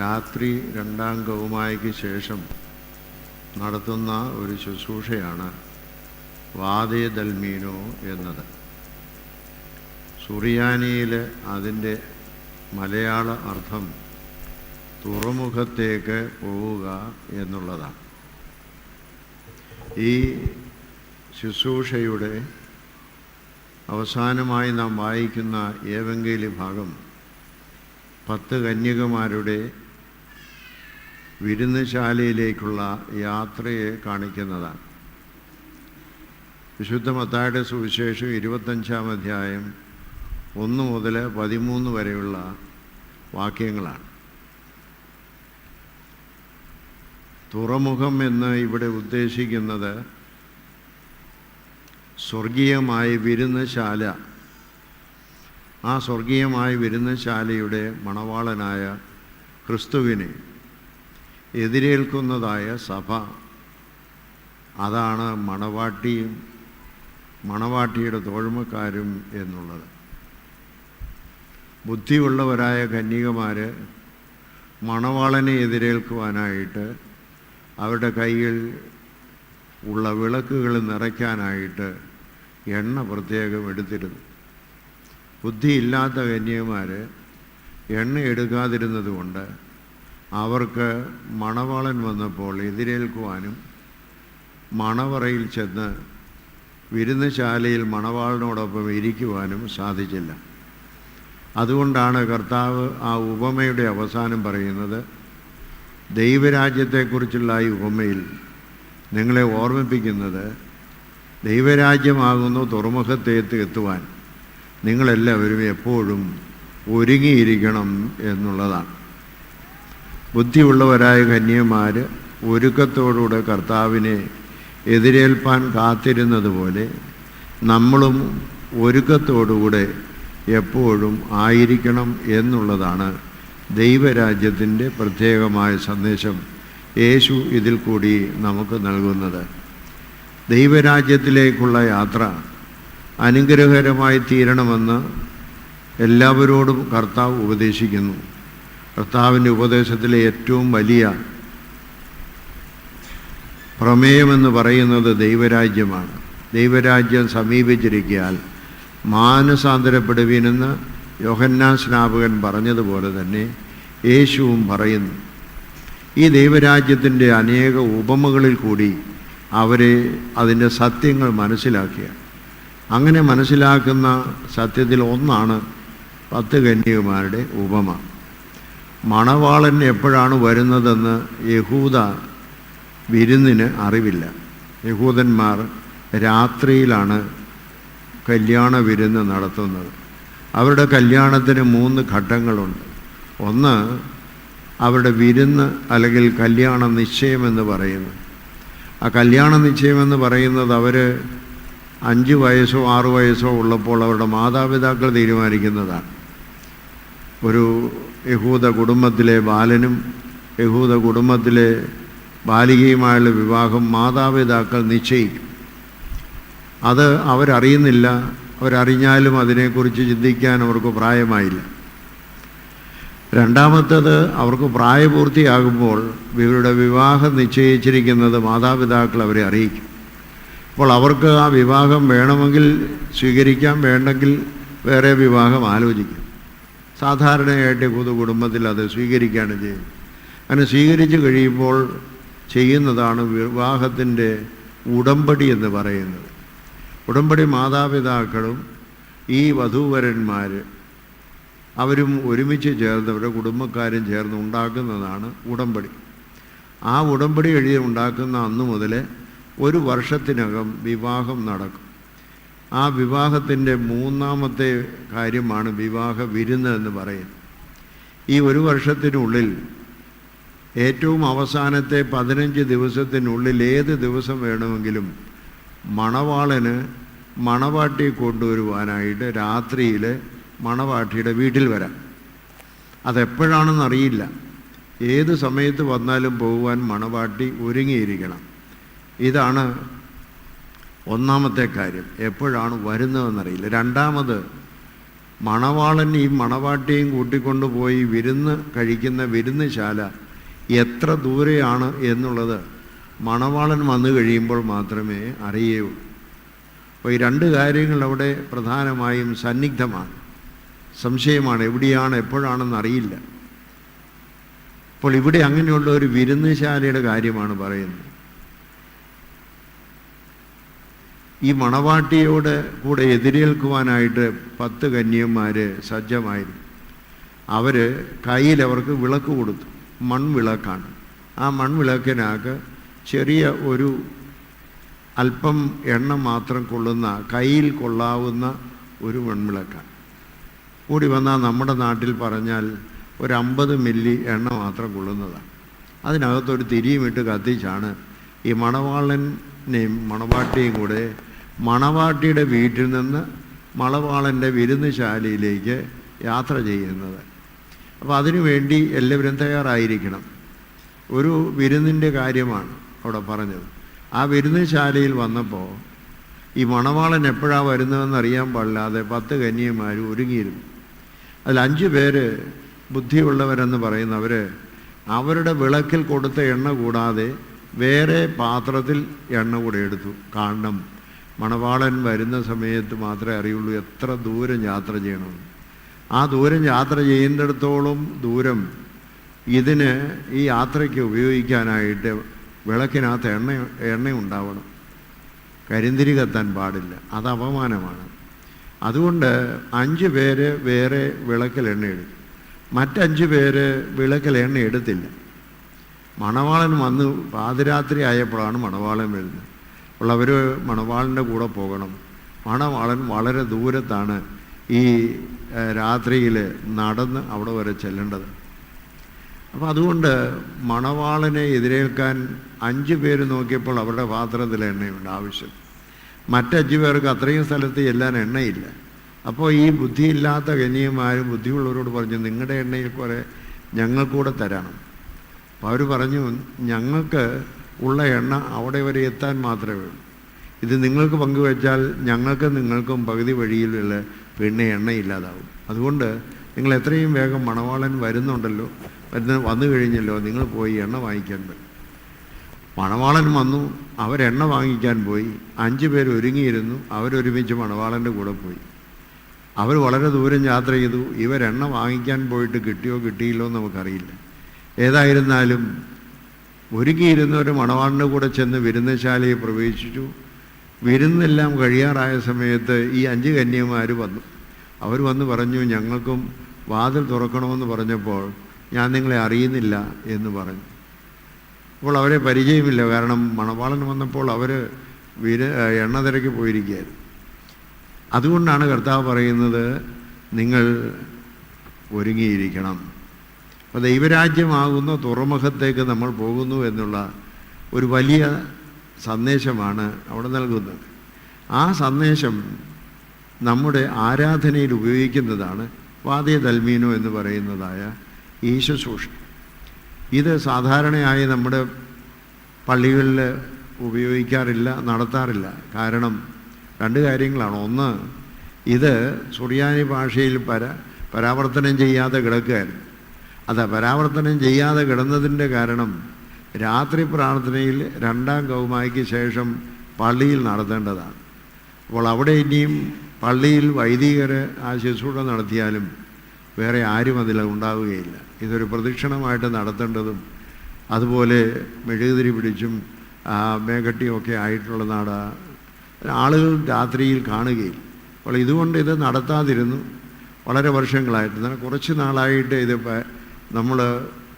രാത്രി രണ്ടാം കൗമായ്ക്ക് ശേഷം നടത്തുന്ന ഒരു ശുശ്രൂഷയാണ് വാദേ ദൽമീനോ എന്നത്. സുറിയാനിയിൽ അതിന്റെ മലയാള അർത്ഥം തുറമുഖത്തേക്ക് പോവുക എന്നുള്ളതാണ്. ഈ ശുശ്രൂഷയുടെ അവസാനമായി നാം വായിക്കുന്ന ഏവങ്കേലി ഭാഗം പത്ത് കന്യകമാരുടെ വിരുന്നുശാലയിലേക്കുള്ള യാത്രയെ കാണിക്കുന്നതാണ്. വിശുദ്ധ മത്തായുടെ സുവിശേഷം ഇരുപത്തഞ്ചാം അധ്യായം ഒന്ന് മുതൽ പതിമൂന്ന് വരെയുള്ള വാക്യങ്ങളാണ്. തുറമുഖം എന്ന് ഇവിടെ ഉദ്ദേശിക്കുന്നത് സ്വർഗീയമായ വിരുന്നുശാല. ആ സ്വർഗീയമായ വിരുന്നുശാലയുടെ മണവാളനായ ക്രിസ്തുവിനെ എതിരേൽക്കുന്നതായ സഭ. അതാണ് മണവാട്ടിയും മണവാട്ടിയുടെ തോഴ്മക്കാരും എന്നുള്ളത്. ബുദ്ധിയുള്ളവരായ കന്യകമാർ മണവാളനെ എതിരേൽക്കുവാനായിട്ട് അവരുടെ കയ്യിൽ ഉള്ള വിളക്കുകൾ നിറയ്ക്കാനായിട്ട് എണ്ണ പ്രത്യേകം എടുത്തിരുന്നു. ബുദ്ധിയില്ലാത്ത കന്യകമാർ എണ്ണ എടുക്കാതിരുന്നത് കൊണ്ട് അവർക്ക് മണവാളൻ വന്നപ്പോൾ എതിരേൽക്കുവാനും മണവറയിൽ ചെന്ന് വിരുന്നശാലയിൽ മണവാളിനോടൊപ്പം ഇരിക്കുവാനും സാധിച്ചില്ല. അതുകൊണ്ടാണ് കർത്താവ് ആ ഉപമയുടെ അവസാനം പറയുന്നത് ദൈവരാജ്യത്തെക്കുറിച്ചുള്ള ഈ ഉപമയിൽ നിങ്ങളെ ഓർമ്മിപ്പിക്കുന്നത് ദൈവരാജ്യമാകുന്നു തുറമുഖത്തേത്ത് എത്തുവാൻ. നിങ്ങളെല്ലാവരും എപ്പോഴും ഒരുങ്ങിയിരിക്കണം എന്നുള്ളതാണ്. ബുദ്ധിയുള്ളവരായ കന്യന്മാർ ഒരുക്കത്തോടുകൂടെ കർത്താവിനെ എതിരേൽപ്പാൻ കാത്തിരുന്നത് പോലെ നമ്മളും ഒരുക്കത്തോടുകൂടെ എപ്പോഴും ആയിരിക്കണം എന്നുള്ളതാണ് ദൈവരാജ്യത്തിന്റെ പ്രത്യേകമായ സന്ദേശം യേശു ഇതിൽ കൂടി നമുക്ക് നൽകുന്നത്. ദൈവരാജ്യത്തിലേക്കുള്ള യാത്ര അനുഗ്രഹകരമായി തീരണമെന്ന് എല്ലാവരോടും കർത്താവ് ഉപദേശിക്കുന്നു. കർത്താവിന്റെ ഉപദേശത്തിലെ ഏറ്റവും വലിയ പ്രമേയമെന്ന് പറയുന്നത് ദൈവരാജ്യമാണ്. ദൈവരാജ്യം സമീപിച്ചിരിക്കാൻ മാനസാന്തരപ്പെടുവീനെന്ന് യോഹന്നാൻ സ്നാപകൻ പറഞ്ഞതുപോലെ തന്നെ യേശുവും പറയുന്നു. ഈ ദൈവരാജ്യത്തിന്റെ അനേക ഉപമകളിൽ കൂടി അവരെ അതിന്റെ സത്യങ്ങൾ മനസ്സിലാക്കിയ. അങ്ങനെ മനസ്സിലാക്കുന്ന സത്യത്തിൽ ഒന്നാണ് പത്ത് കന്യകുമാരുടെ ഉപമ. മണവാളൻ എപ്പോഴാണ് വരുന്നതെന്ന് യഹൂദ വിരുന്നിന് അറിവില്ല. യഹൂദന്മാർ രാത്രിയിലാണ് കല്യാണ വിരുന്ന് നടത്തുന്നത്. അവരുടെ കല്യാണത്തിന് മൂന്ന് ഘട്ടങ്ങളുണ്ട്. ഒന്ന് അവരുടെ വിരുന്ന് അല്ലെങ്കിൽ കല്യാണ നിശ്ചയമെന്ന് പറയുന്നു. ആ കല്യാണ നിശ്ചയമെന്ന് പറയുന്നത് അവർ അഞ്ച് വയസ്സോ ആറ് വയസ്സോ ഉള്ളപ്പോൾ അവരുടെ മാതാപിതാക്കൾ തീരുമാനിക്കുന്നതാണ്. ഒരു യഹൂദ കുടുംബത്തിലെ ബാലനും യഹൂദ കുടുംബത്തിലെ ബാലികയുമായുള്ള വിവാഹം മാതാപിതാക്കൾ നിശ്ചയിക്കും. അത് അവരറിയുന്നില്ല. അവരറിഞ്ഞാലും അതിനെക്കുറിച്ച് ചിന്തിക്കാൻ അവർക്ക് പ്രായമായില്ല. രണ്ടാമത്തത് അവർക്ക് പ്രായപൂർത്തിയാകുമ്പോൾ ഇവരുടെ വിവാഹം നിശ്ചയിച്ചിരിക്കുന്നത് മാതാപിതാക്കൾ അവരെ അറിയിക്കും. അപ്പോൾ അവർക്ക് ആ വിവാഹം വേണമെങ്കിൽ സ്വീകരിക്കാം വേണ്ടെങ്കിൽ വേറെ വിവാഹം ആലോചിക്കും. സാധാരണയായിട്ട് പൊതു കുടുംബത്തിൽ അത് സ്വീകരിക്കുകയാണ് ചെയ്യുന്നത്. അങ്ങനെ സ്വീകരിച്ചു കഴിയുമ്പോൾ ചെയ്യുന്നതാണ് വിവാഹത്തിന്റെ ഉടമ്പടി എന്ന് പറയുന്നത്. ഉടമ്പടി മാതാപിതാക്കളും ഈ വധൂവരന്മാർ അവരും ഒരുമിച്ച് ചേർന്ന് അവരുടെ കുടുംബക്കാരും ചേർന്ന് ഉണ്ടാക്കുന്നതാണ് ഉടമ്പടി. ആ ഉടമ്പടി എഴുതി ഉണ്ടാക്കുന്ന അന്നു മുതൽ ഒരു വർഷത്തിനകം വിവാഹം നടക്കും. ആ വിവാഹത്തിന്റെ മൂന്നാമത്തെ കാര്യമാണ് വിവാഹ വിരുന്ന് എന്ന് പറയുന്നത്. ഈ ഒരു വർഷത്തിനുള്ളിൽ ഏറ്റവും അവസാനത്തെ പതിനഞ്ച് ദിവസത്തിനുള്ളിൽ ഏത് ദിവസം വേണമെങ്കിലും മണവാളന് മണവാട്ടി കൊണ്ടുവരുവാനായിട്ട് രാത്രിയിൽ മണവാട്ടിയുടെ വീട്ടിൽ വരാം. അതെപ്പോഴാണെന്ന് അറിയില്ല ഏത് സമയത്ത് വന്നാലും പോകുവാൻ മണവാട്ടി ഒരുങ്ങിയിരിക്കണം. ഇതാണ് ഒന്നാമത്തെ കാര്യം എപ്പോഴാണ് വരുന്നതെന്നറിയില്ല. രണ്ടാമത് മണവാളൻ ഈ മണവാട്ടിയും കൂട്ടിക്കൊണ്ടുപോയി വിരുന്ന് കഴിക്കുന്ന വിരുന്നുശാല എത്ര ദൂരെയാണ് എന്നുള്ളത് മണവാളൻ വന്നു കഴിയുമ്പോൾ മാത്രമേ അറിയുള്ളൂ അപ്പോൾ ഈ രണ്ട് കാര്യങ്ങൾ അവിടെ പ്രധാനമായും സന്നിഗ്ധമാണ്. സംശയമാണ് എവിടെയാണ് എപ്പോഴാണെന്ന് അറിയില്ല. അപ്പോൾ ഇവിടെ അങ്ങനെയുള്ള ഒരു വിരുന്നുശാലയുടെ കാര്യമാണ് പറയുന്നത്. ഈ മണവാട്ടിയോട് കൂടെ എതിരേൽക്കുവാനായിട്ട് പത്ത് കന്യന്മാർ സജ്ജമായിരുന്നു. അവർ കയ്യിൽ അവർക്ക് വിളക്ക് കൊടുത്തു മൺവിളക്കാണ്. ആ മൺവിളക്കിനകത്ത് ചെറിയ ഒരു അല്പം എണ്ണ മാത്രം കൊള്ളുന്ന കയ്യിൽ കൊള്ളാവുന്ന ഒരു മൺവിളക്കാണ്. കൂടി വന്നാൽ നമ്മുടെ നാട്ടിൽ പറഞ്ഞാൽ ഒരു അമ്പത് മില്ലി എണ്ണ മാത്രം കൊള്ളുന്നതാണ്. അതിനകത്തൊരു തിരിയുമിട്ട് കത്തിച്ചാണ് ഈ മണവാളനെയും മണവാട്ടിയും കൂടെ മണവാട്ടിയുടെ വീട്ടിൽ നിന്ന് മണവാളന്റെ വിരുന്നുശാലയിലേക്ക് യാത്ര ചെയ്യുന്നത്. അപ്പോൾ അതിനുവേണ്ടി എല്ലാവരും തയ്യാറായിരിക്കണം. ഒരു വിരുന്നിന്റെ കാര്യമാണ് അവിടെ പറഞ്ഞത്. ആ വിരുന്നുശാലയിൽ വന്നപ്പോൾ ഈ മണവാളൻ എപ്പോഴാണ് വരുന്നതെന്ന് അറിയാൻ പാടില്ലാതെ പത്ത് കന്യന്മാർ ഒരുങ്ങിയിരുന്നു. അതിൽ അഞ്ച് പേര് ബുദ്ധിയുള്ളവരെന്ന് പറയുന്നവർ അവരുടെ വിളക്കിൽ കൊടുത്ത എണ്ണ കൂടാതെ വേറെ പാത്രത്തിൽ എണ്ണ കൂടെ എടുത്തു. കാരണം മണവാളൻ വരുന്ന സമയത്ത് മാത്രമേ അറിയുള്ളൂ എത്ര ദൂരം യാത്ര ചെയ്യണം. ആ ദൂരം യാത്ര ചെയ്യുന്നിടത്തോളം ദൂരം ഇതിന് ഈ യാത്രയ്ക്ക് ഉപയോഗിക്കാനായിട്ട് വിളക്കിനകത്ത് എണ്ണ എണ്ണ ഉണ്ടാവണം. കരിന്തിരി കത്താൻ പാടില്ല. അത് അപമാനമാണ്. അതുകൊണ്ട് അഞ്ച് പേര് വേറെ വിളക്കിൽ എണ്ണ എടുത്തു മറ്റഞ്ച് പേര് വിളക്കിൽ എണ്ണ എടുത്തില്ല. മണവാളൻ വന്ന് പാതിരാത്രി ആയപ്പോഴാണ് മണവാളൻ വരുന്നത്. അവർ മണവാളന്റെ കൂടെ പോകണം. മണവാളൻ വളരെ ദൂരത്താണ് ഈ രാത്രിയിൽ നടന്ന് അവിടെ വരെ ചെല്ലേണ്ടത്. അപ്പോൾ അതുകൊണ്ട് മണവാളനെ എതിരേൽക്കാൻ അഞ്ച് പേര് നോക്കിയപ്പോൾ അവരുടെ പാത്രത്തിൽ എണ്ണയുണ്ട് ആവശ്യം. മറ്റഞ്ച് പേർക്ക് അത്രയും സ്ഥലത്ത് ചെല്ലാൻ എണ്ണയില്ല. അപ്പോൾ ഈ ബുദ്ധിയില്ലാത്ത കന്യന്മാരും ബുദ്ധിയുള്ളവരോട് പറഞ്ഞു നിങ്ങളുടെ എണ്ണയിൽ കുറേ ഞങ്ങൾക്കൂടെ തരണം. അപ്പോൾ അവർ പറഞ്ഞു ഞങ്ങൾക്ക് ഉള്ള എണ്ണ അവിടെ വരെ എത്താൻ മാത്രമേ ഉള്ളൂ. ഇത് നിങ്ങൾക്ക് പങ്കുവെച്ചാൽ ഞങ്ങൾക്ക് നിങ്ങൾക്കും പകുതി വഴിയിലുള്ള പിന്നെ എണ്ണ ഇല്ലാതാവും. അതുകൊണ്ട് നിങ്ങൾ എത്രയും വേഗം മണവാളൻ വരുന്നുണ്ടല്ലോ വരുന്ന വന്നു കഴിഞ്ഞല്ലോ നിങ്ങൾ പോയി എണ്ണ വാങ്ങിക്കാൻ പറ്റും മണവാളൻ വന്നു അവരെണ്ണ വാങ്ങിക്കാൻ പോയി. അഞ്ച് പേര് ഒരുങ്ങിയിരുന്നു അവരൊരുമിച്ച് മണവാളന്റെ കൂടെ പോയി. അവർ വളരെ ദൂരം യാത്ര ചെയ്തു. ഇവരെണ്ണ വാങ്ങിക്കാൻ പോയിട്ട് കിട്ടിയോ കിട്ടിയില്ലോ എന്ന് നമുക്കറിയില്ല. ഏതായിരുന്നാലും ഒരുങ്ങിയിരുന്നവർ മണവാളിന്റെ കൂടെ ചെന്ന് വിരുന്നശാലയെ പ്രവേശിച്ചു. വിരുന്നെല്ലാം കഴിയാറായ സമയത്ത് ഈ അഞ്ച് കന്യന്മാർ വന്നു. അവർ വന്ന് പറഞ്ഞു ഞങ്ങൾക്കും വാതിൽ തുറക്കണമെന്ന് പറഞ്ഞപ്പോൾ ഞാൻ നിങ്ങളെ അറിയുന്നില്ല എന്ന് പറഞ്ഞു. അപ്പോൾ അവരെ പരിചയമില്ല കാരണം മണവാളൻ വന്നപ്പോൾ അവർ വിര എണ്ണ തിരക്കി പോയിരിക്കുകയായിരുന്നു. അതുകൊണ്ടാണ് കർത്താവ് പറയുന്നത് നിങ്ങൾ ഒരുങ്ങിയിരിക്കണം. അപ്പോൾ ദൈവരാജ്യമാകുന്ന തുറമുഖത്തേക്ക് നമ്മൾ പോകുന്നു എന്നുള്ള ഒരു വലിയ സന്ദേശമാണ് അവിടെ നൽകുന്നത്. ആ സന്ദേശം നമ്മുടെ ആരാധനയിൽ ഉപയോഗിക്കുന്നതാണ് വാദയ തൽമീനോ എന്ന് പറയുന്നതായ ഈ ശുശ്രൂഷ. ഇത് സാധാരണയായി നമ്മുടെ പള്ളികളിൽ ഉപയോഗിക്കാറില്ല നടത്താറില്ല. കാരണം രണ്ട് കാര്യങ്ങളാണ്. ഒന്ന് ഇത് സുറിയാനി ഭാഷയിൽ പര പരാവർത്തനം ചെയ്യാതെ കിടക്കുകയായിരുന്നു. അതാ പരാവർത്തനം ചെയ്യാതെ കിടന്നതിന്റെ കാരണം രാത്രി പ്രാർത്ഥനയിൽ രണ്ടാം കൗമായിക്ക് ശേഷം പള്ളിയിൽ നടത്തേണ്ടതാണ്. അപ്പോൾ അവിടെ ഇനിയും പള്ളിയിൽ വൈദികർ ആ ശുശ്രൂഷ നടത്തിയാലും വേറെ ആരും അതിൽ ഉണ്ടാവുകയില്ല. ഇതൊരു പ്രദക്ഷിണമായിട്ട് നടത്തേണ്ടതും അതുപോലെ മെഴുകുതിരി പിടിച്ചും മേഘട്ടിയൊക്കെ ആയിട്ടുള്ള നാടാണ് ആളുകൾ രാത്രിയിൽ കാണുകയില്ല. അപ്പോൾ ഇതുകൊണ്ട് ഇത് നടത്താതിരുന്നു. വളരെ വർഷങ്ങളായിട്ട്. കുറച്ച് നാളായിട്ട് ഇത് നമ്മൾ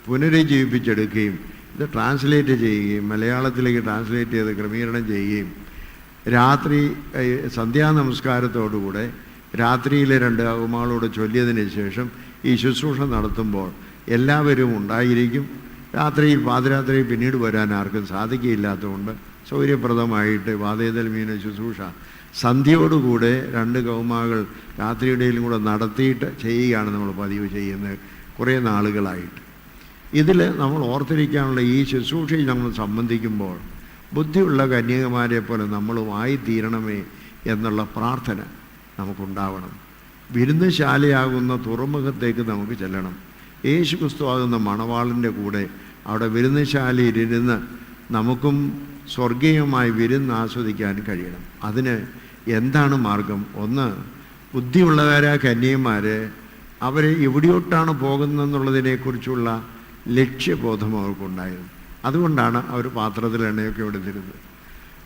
പുനരുജ്ജീവിപ്പിച്ചെടുക്കുകയും ഇത് ട്രാൻസ്ലേറ്റ് ചെയ്യുകയും മലയാളത്തിലേക്ക് ട്രാൻസ്ലേറ്റ് ചെയ്ത് ക്രമീകരണം ചെയ്യുകയും രാത്രി സന്ധ്യാ സന്ധ്യാനമസ്കാരത്തോടുകൂടെ രാത്രിയിലെ രണ്ട് അകുമാളോട് ചൊല്ലിയതിന് ശേഷം ഈ ശുശ്രൂഷ നടത്തുമ്പോൾ എല്ലാവരും ഉണ്ടായിരിക്കും. രാത്രിയിൽ പാതിരാത്രി പിന്നീട് വരാൻ ആർക്കും സാധിക്കില്ലാത്തതുകൊണ്ട് സൗകര്യപ്രദമായിട്ട് വാതേതൽ മീന ശുശ്രൂഷ സന്ധ്യയോടുകൂടെ രണ്ട് കൗമാകൾ രാത്രിയുടെയിലും കൂടെ നടത്തിയിട്ട് ചെയ്യുകയാണ് നമ്മൾ പതിവ് ചെയ്യുന്നത്. കുറേ നാളുകളായിട്ട്. ഇതിൽ നമ്മൾ ഓർത്തിരിക്കാനുള്ള ഈ ശുശ്രൂഷയിൽ നമ്മൾ സംബന്ധിക്കുമ്പോൾ ബുദ്ധിയുള്ള കന്യകമാരെ പോലെ നമ്മളും തീരണമേ എന്നുള്ള പ്രാർത്ഥന നമുക്കുണ്ടാവണം. വിരുന്നുശാലയാകുന്ന തുറമുഖത്തേക്ക് നമുക്ക് ചെല്ലണം. യേശു ക്രിസ്തു ആകുന്ന മണവാളിന്റെ കൂടെ അവിടെ വിരുന്നുശാലയിലിരുന്ന് നമുക്കും സ്വർഗീയമായി വിരുന്ന് ആസ്വദിക്കാൻ കഴിയണം. അതിന് എന്താണ് മാർഗം? ഒന്ന് ബുദ്ധിയുള്ളവരായ കന്യന്മാർ അവർ എവിടെയോട്ടാണ് പോകുന്നതെന്നുള്ളതിനെക്കുറിച്ചുള്ള ലക്ഷ്യബോധം അവർക്കുണ്ടായിരുന്നു. അതുകൊണ്ടാണ് അവർ പാത്രത്തിൽ എണ്ണയൊക്കെ എടുത്തിരുന്നത്.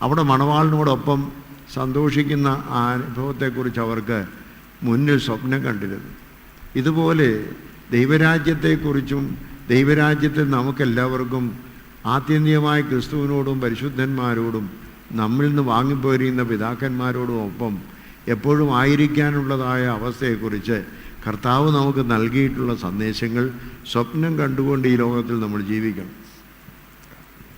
അവിടെ മണവാളിനോടൊപ്പം സന്തോഷിക്കുന്ന ആ അനുഭവത്തെക്കുറിച്ച് അവർക്ക് മുന്നിൽ സ്വപ്നം കണ്ടിരുന്നു. ഇതുപോലെ ദൈവരാജ്യത്തെക്കുറിച്ചും ദൈവരാജ്യത്തിൽ നമുക്കെല്ലാവർക്കും ആത്യന്തികമായ ക്രിസ്തുവിനോടും പരിശുദ്ധന്മാരോടും നമ്മിൽ നിന്ന് വാങ്ങിപ്പോരിയുന്ന പിതാക്കന്മാരോടും ഒപ്പം എപ്പോഴും ആയിരിക്കാനുള്ളതായ അവസ്ഥയെക്കുറിച്ച് കർത്താവ് നമുക്ക് നൽകിയിട്ടുള്ള സന്ദേശങ്ങൾ സ്വപ്നം കണ്ടുകൊണ്ട് ഈ ലോകത്തിൽ നമ്മൾ ജീവിക്കണം.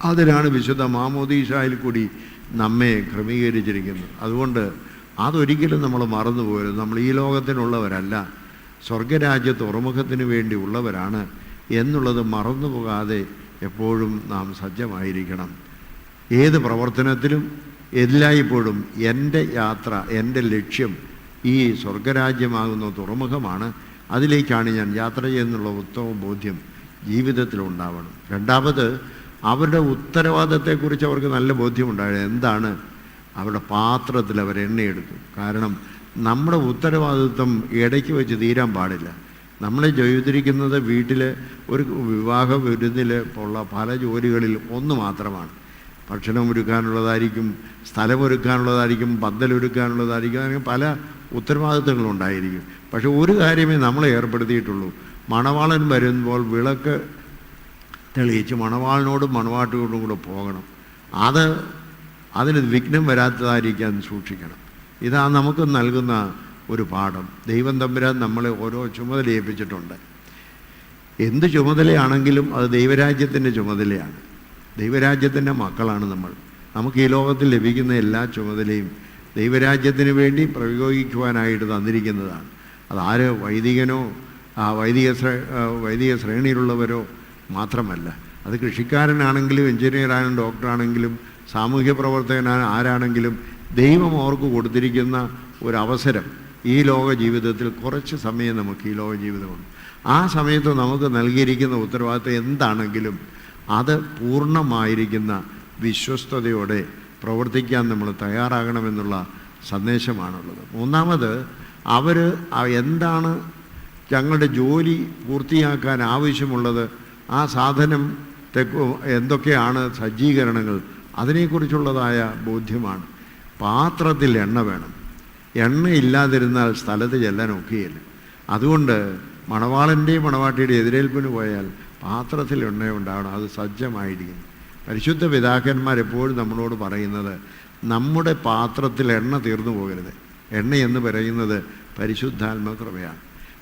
അതിനാണ് വിശുദ്ധ മാമോദീശായിൽ കൂടി നമ്മെ ക്രമീകരിച്ചിരിക്കുന്നത്. അതുകൊണ്ട് അതൊരിക്കലും നമ്മൾ മറന്നു പോകരുത്. നമ്മൾ ഈ ലോകത്തിനുള്ളവരല്ല. സ്വർഗരാജ്യ തുറമുഖത്തിന് വേണ്ടി ഉള്ളവരാണ് എന്നുള്ളത് മറന്നു പോകാതെ എപ്പോഴും നാം സജ്ജമായിരിക്കണം. ഏത് പ്രവർത്തനത്തിലും എല്ലായ്പ്പോഴും എന്റെ യാത്ര എന്റെ ലക്ഷ്യം ഈ സ്വർഗരാജ്യമാകുന്ന തുറമുഖമാണ്. അതിലേക്കാണ് ഞാൻ യാത്ര ചെയ്യുന്നുള്ള ഉത്തമ ബോധ്യം ജീവിതത്തിലുണ്ടാവണം രണ്ടാമത് അവരുടെ ഉത്തരവാദിത്തത്തെക്കുറിച്ച് അവർക്ക് നല്ല ബോധ്യമുണ്ടായത് എന്താണ്? അവരുടെ പാത്രത്തിൽ അവർ എണ്ണയെടുത്തു. കാരണം നമ്മുടെ ഉത്തരവാദിത്വം ഇടയ്ക്ക് വെച്ച് തീരാൻ പാടില്ല. നമ്മളെ ചെയ്തിരിക്കുന്നത് വീട്ടിൽ ഒരു വിവാഹ വിരുന്നിൽ ഉള്ള പല ജോലികളിൽ ഒന്ന് മാത്രമാണ്. ഭക്ഷണം ഒരുക്കാനുള്ളതായിരിക്കും സ്ഥലമൊരുക്കാനുള്ളതായിരിക്കും പന്തലൊരുക്കാനുള്ളതായിരിക്കും അങ്ങനെ പല ഉത്തരവാദിത്തങ്ങളും ഉണ്ടായിരിക്കും പക്ഷെ ഒരു കാര്യമേ നമ്മളെ ഏർപ്പെടുത്തിയിട്ടുള്ളൂ. മണവാളൻ വരുമ്പോൾ വിളക്ക് തെളിയിച്ച് മണവാളിനോടും മണവാട്ടിയോടും കൂടെ പോകണം. അത് അതിന് വിഘ്നം വരാത്തതായിരിക്കാൻ സൂക്ഷിക്കണം. ഇതാ നമുക്ക് നൽകുന്ന ഒരു പാഠം. ദൈവം തമ്പുരാൻ നമ്മളെ ഓരോ ചുമതല ഏൽപ്പിച്ചിട്ടുണ്ട്. എന്ത് ചുമതലയാണെങ്കിലും അത് ദൈവരാജ്യത്തിന്റെ ചുമതലയാണ്. ദൈവരാജ്യത്തിന്റെ മക്കളാണ് നമ്മൾ. നമുക്ക് ഈ ലോകത്തിൽ ലഭിക്കുന്ന എല്ലാ ചുമതലയും ദൈവരാജ്യത്തിന് വേണ്ടി പ്രയോഗിക്കുവാനായിട്ട് തന്നിരിക്കുന്നതാണ്. അതാര് വൈദികനോ ആ വൈദിക വൈദിക ശ്രേണിയിലുള്ളവരോ മാത്രമല്ല. അത് കൃഷിക്കാരനാണെങ്കിലും എഞ്ചിനീയറാണെങ്കിലും ഡോക്ടറാണെങ്കിലും സാമൂഹ്യ പ്രവർത്തകനാണ് ആരാണെങ്കിലും ദൈവം അവർക്ക് കൊടുത്തിരിക്കുന്ന ഒരവസരം ഈ ലോക ജീവിതത്തിൽ കുറച്ച് സമയം നമുക്ക് ഈ ലോക ജീവിതമുണ്ട്. ആ സമയത്ത് നമുക്ക് നൽകിയിരിക്കുന്ന ഉത്തരവാദിത്തം എന്താണെങ്കിലും അത് പൂർണമായിരിക്കുന്ന വിശ്വസ്തയോടെ പ്രവർത്തിക്കാൻ നമ്മൾ തയ്യാറാകണമെന്നുള്ള സന്ദേശമാണുള്ളത്. മൂന്നാമത് അവർ എന്താണ് ഞങ്ങളുടെ ജോലി പൂർത്തിയാക്കാൻ ആവശ്യമുള്ളത് ആ സാധനം എന്തൊക്കെയാണ് സജ്ജീകരണങ്ങൾ അതിനെക്കുറിച്ചുള്ളതായ ബോധ്യമാണ്. പാത്രത്തിൽ എണ്ണ വേണം. എണ്ണ ഇല്ലാതിരുന്നാൽ സ്ഥലത്ത് ചെല്ലാൻ ഒക്കുകയില്ല അതുകൊണ്ട് മണവാളന്റെയും മണവാട്ടിയുടെയും എതിരേൽപ്പിന് പോയാൽ പാത്രത്തിൽ എണ്ണ ഉണ്ടാവണം അത് സജ്ജമായിരിക്കും പരിശുദ്ധ പിതാക്കന്മാർ എപ്പോഴും നമ്മളോട് പറയുന്നത് നമ്മുടെ പാത്രത്തിൽ എണ്ണ തീർന്നു പോകരുത്. എണ്ണ എന്ന് പറയുന്നത് പരിശുദ്ധാത്മ കൃപയാണ്.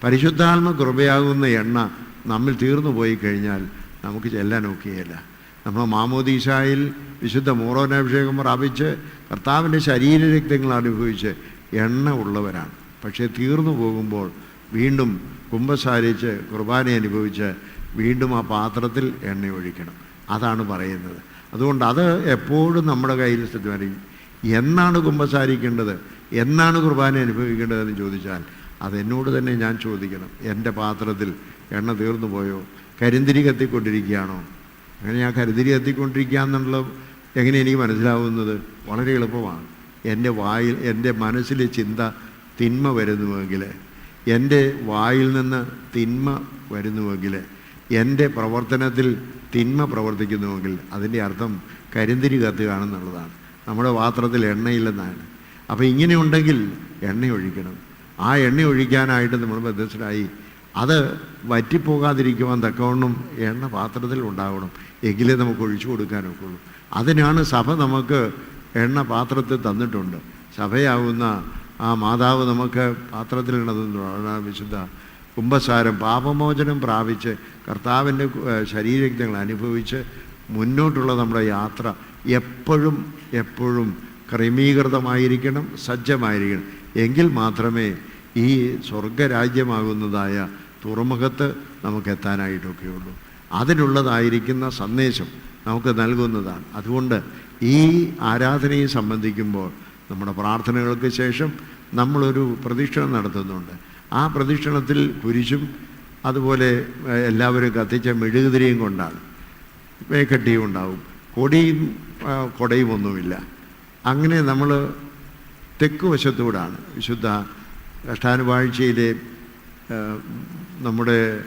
പരിശുദ്ധാത്മ കൃപയാകുന്ന എണ്ണ നമ്മിൽ തീർന്നു പോയി കഴിഞ്ഞാൽ നമുക്ക് ചെല്ലാൻ ഒക്കെയല്ല. നമ്മൾ മാമോദീശായിൽ വിശുദ്ധ മൂറോനാഭിഷേകം പ്രാപിച്ച് കർത്താവിന്റെ ശരീരരക്തങ്ങൾ അനുഭവിച്ച് എണ്ണ ഉള്ളവരാണ്. പക്ഷേ തീർന്നു പോകുമ്പോൾ വീണ്ടും കുംഭസാരിച്ച് കുർബാന അനുഭവിച്ച് വീണ്ടും ആ പാത്രത്തിൽ എണ്ണ ഒഴിക്കണം. അതാണ് പറയുന്നത്. അതുകൊണ്ട് അത് എപ്പോഴും നമ്മുടെ കയ്യിൽ സ്ഥിരമായിരിക്കും എന്നാണ് കുമ്പസാരിക്കേണ്ടത്? എന്നാണ് കുർബാന അനുഭവിക്കേണ്ടതെന്ന് ചോദിച്ചാൽ അതെന്നോട് തന്നെ ഞാൻ ചോദിക്കണം. എന്റെ പാത്രത്തിൽ എണ്ണ തീർന്നു പോയോ? കരിന്തിരി കത്തിക്കൊണ്ടിരിക്കുകയാണോ? അങ്ങനെ ഞാൻ കരിന്തിരി കത്തിക്കൊണ്ടിരിക്കുക എന്നുള്ള എങ്ങനെ എനിക്ക് മനസ്സിലാവുന്നത്? വളരെ എളുപ്പമാണ്. എന്റെ വായിൽ എന്റെ മനസ്സിലെ ചിന്ത തിന്മ വരുന്നുവെങ്കിൽ എന്റെ വായിൽ നിന്ന് തിന്മ വരുന്നുവെങ്കിൽ എന്റെ പ്രവർത്തനത്തിൽ തിന്മ പ്രവർത്തിക്കുന്നുവെങ്കിൽ അതിന്റെ അർത്ഥം കരിന്തിരി കത്തുകയാണെന്നുള്ളതാണ്. നമ്മുടെ പാത്രത്തിൽ എണ്ണയില്ലെന്നാണ്. അപ്പോൾ ഇങ്ങനെ ഉണ്ടെങ്കിൽ എണ്ണ ഒഴിക്കണം. ആ എണ്ണ ഒഴിക്കാനായിട്ട് നമ്മൾ ബദ്ധസ്ഥരായി. അത് വറ്റിപ്പോകാതിരിക്കുവാൻ തക്കവണ്ണം എണ്ണ പാത്രത്തിൽ ഉണ്ടാവണം. എങ്കിലേ നമുക്ക് ഒഴിച്ചു കൊടുക്കാനൊക്കെയുള്ളൂ അതിനാണ് സഭ നമുക്ക് എണ്ണ പാത്രത്തിൽ തന്നിട്ടുണ്ട്. സഭയാവുന്ന ആ മാതാവ് നമുക്ക് പാത്രത്തിൽ എണ്ണ വിശുദ്ധ കുംഭസാരം പാപമോചനം പ്രാപിച്ച് കർത്താവിന്റെ ശരീരങ്ങൾ അനുഭവിച്ച് മുന്നോട്ടുള്ള നമ്മുടെ യാത്ര എപ്പോഴും എപ്പോഴും ക്രമീകൃതമായിരിക്കണം സജ്ജമായിരിക്കണം. എങ്കിൽ മാത്രമേ ഈ സ്വർഗരാജ്യമാകുന്നതായ തുറമുഖത്ത് നമുക്ക് എത്താനായിട്ടൊക്കെയുള്ളൂ അതിനുള്ളതായിരിക്കുന്ന സന്ദേശം നമുക്ക് നൽകുന്നതാണ്. അതുകൊണ്ട് ഈ ആരാധനയെ സംബന്ധിക്കുമ്പോൾ നമ്മുടെ പ്രാർത്ഥനകൾക്ക് ശേഷം നമ്മളൊരു പ്രദക്ഷിണം നടത്തുന്നുണ്ട്. ആ പ്രദക്ഷിണത്തിൽ കുരിശും അതുപോലെ എല്ലാവരും കത്തിച്ച മെഴുകുതിരിയും കൊണ്ടാണ്. മേക്കട്ടിയും ഉണ്ടാവും. കൊടിയും കൊടയും ഒന്നുമില്ല. അങ്ങനെ നമ്മൾ തെക്ക് വശത്തൂടാണ്. വിശുദ്ധ കഷ്ടാനുവാഴ്ചയിലെ നമ്മുടെ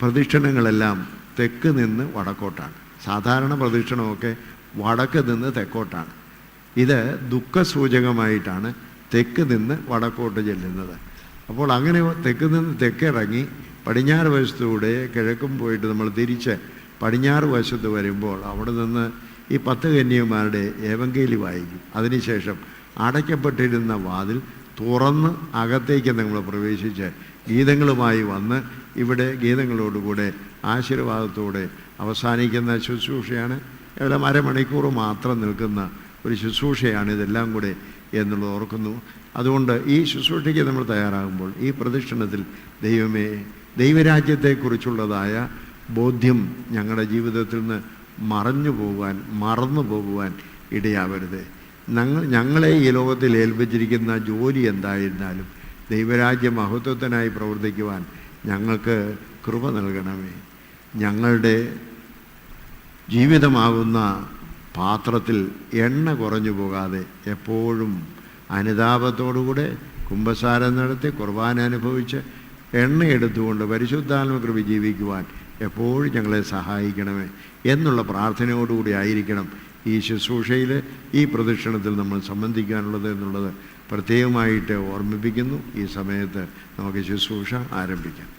പ്രദക്ഷിണങ്ങളെല്ലാം തെക്ക് നിന്ന് വടക്കോട്ടാണ്. സാധാരണ പ്രദക്ഷിണമൊക്കെ വടക്ക് നിന്ന് തെക്കോട്ടാണ്. ഇത് ദുഃഖസൂചകമായിട്ടാണ് തെക്ക് നിന്ന് വടക്കോട്ട് ചെല്ലുന്നത്. അപ്പോൾ അങ്ങനെ തെക്ക് നിന്ന് തെക്കിറങ്ങി പടിഞ്ഞാറ് വശത്തൂടെ കിഴക്കും പോയിട്ട് നമ്മൾ തിരിച്ച് പടിഞ്ഞാറ് വശത്ത് വരുമ്പോൾ അവിടെ നിന്ന് ഈ പത്ത് കന്യകുമാരുടെ ഏവങ്കേലി വായിക്കും. അതിനുശേഷം അടയ്ക്കപ്പെട്ടിരുന്ന വാതിൽ തുറന്ന് അകത്തേക്ക് നിങ്ങൾ പ്രവേശിച്ച് ഗീതങ്ങളുമായി വന്ന് ഇവിടെ ഗീതങ്ങളോടുകൂടെ ആശീർവാദത്തോടെ അവസാനിക്കുന്ന ശുശ്രൂഷയാണ്. കേവലം അരമണിക്കൂർ മാത്രം നിൽക്കുന്ന ഒരു ശുശ്രൂഷയാണ് ഇതെല്ലാം കൂടെ എന്നുള്ളത് ഓർക്കുന്നു. അതുകൊണ്ട് ഈ ശുശ്രൂഷയ്ക്ക് നമ്മൾ തയ്യാറാകുമ്പോൾ ഈ പ്രദക്ഷിണത്തിൽ ദൈവമേ ദൈവരാജ്യത്തെക്കുറിച്ചുള്ളതായ ബോധ്യം ഞങ്ങളുടെ ജീവിതത്തിൽ നിന്ന് മറഞ്ഞു പോകുവാൻ മറന്നു പോകുവാൻ ഇടയാവരുത്. ഞങ്ങൾ ഞങ്ങളെ ഈ ലോകത്തിൽ ഏൽപ്പിച്ചിരിക്കുന്ന ജോലി എന്തായിരുന്നാലും ദൈവരാജ്യ മഹത്വത്തിനായി പ്രവർത്തിക്കുവാൻ ഞങ്ങൾക്ക് കൃപ നൽകണമേ. ഞങ്ങളുടെ ജീവിതമാകുന്ന പാത്രത്തിൽ എണ്ണ കുറഞ്ഞു പോകാതെ എപ്പോഴും അനുതാപത്തോടുകൂടെ കുംഭസാരം നടത്തി കുർബാന അനുഭവിച്ച് എണ്ണ എടുത്തുകൊണ്ട് പരിശുദ്ധാത്മകൃപ ജീവിക്കുവാൻ എപ്പോഴും ഞങ്ങളെ സഹായിക്കണമേ എന്നുള്ള പ്രാർത്ഥനയോടുകൂടി ആയിരിക്കണം ഈ ശുശ്രൂഷയിൽ ഈ പ്രദക്ഷിണത്തിൽ നമ്മൾ സംബന്ധിക്കാനുള്ളത് എന്നുള്ളത് പ്രത്യേകമായിട്ട് ഓർമ്മിപ്പിക്കുന്നു. ഈ സമയത്ത് നമുക്ക് ശുശ്രൂഷ ആരംഭിക്കാം.